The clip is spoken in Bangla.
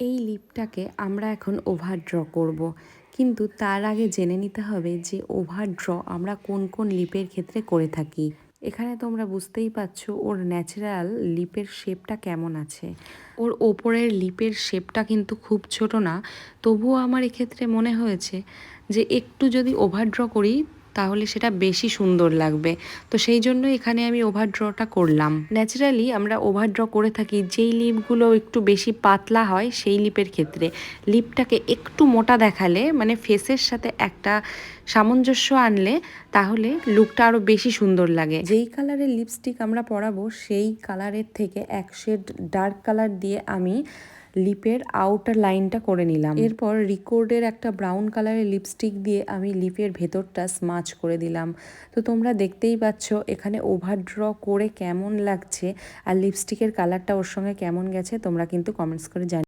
এই লিপটাকে আমরা এখন ওভার ড্র করব। কিন্তু তার আগে জেনে নিতে হবে যে ওভার ড্র আমরা কোন কোন লিপের ক্ষেত্রে করে থাকি। এখানে তোমরা বুঝতেই পারছ ওর ন্যাচারাল লিপের শেপটা কেমন আছে। ওর ওপরের লিপের শেপটা কিন্তু খুব ছোট না। তবুও আমার এক্ষেত্রে মনে হয়েছে যে একটু যদি ওভার ড্র করি তাহলে সেটা বেশি সুন্দর লাগবে। তো সেই জন্য এখানে আমি ওভার ড্রটা করলাম। ন্যাচারালি আমরা ওভার ড্র করে থাকি, যেই লিপগুলো একটু বেশি পাতলা হয় সেই লিপের ক্ষেত্রে। লিপটাকে একটু মোটা দেখালে মানে ফেসের সাথে একটা সামঞ্জস্য আনলে, তাহলে লুকটা আরও বেশি সুন্দর লাগে। যেই কালারের লিপস্টিক আমরা পরাবো, সেই কালারের থেকে এক শেড ডার্ক কালার দিয়ে আমি লিপের আউটার লাইনটা করে নিলাম। এরপর রিকোর্ডের একটা ব্রাউন কালারের লিপস্টিক দিয়ে আমি লিপের ভেতরটা স্মাচ করে দিলাম। তো তোমরা দেখতেই পাচ্ছ, এখানে ওভার ড্র করে কেমন লাগছে আর লিপস্টিকের কালারটা ওর সঙ্গে কেমন গেছে, তোমরা কিন্তু কমেন্টস করে জানি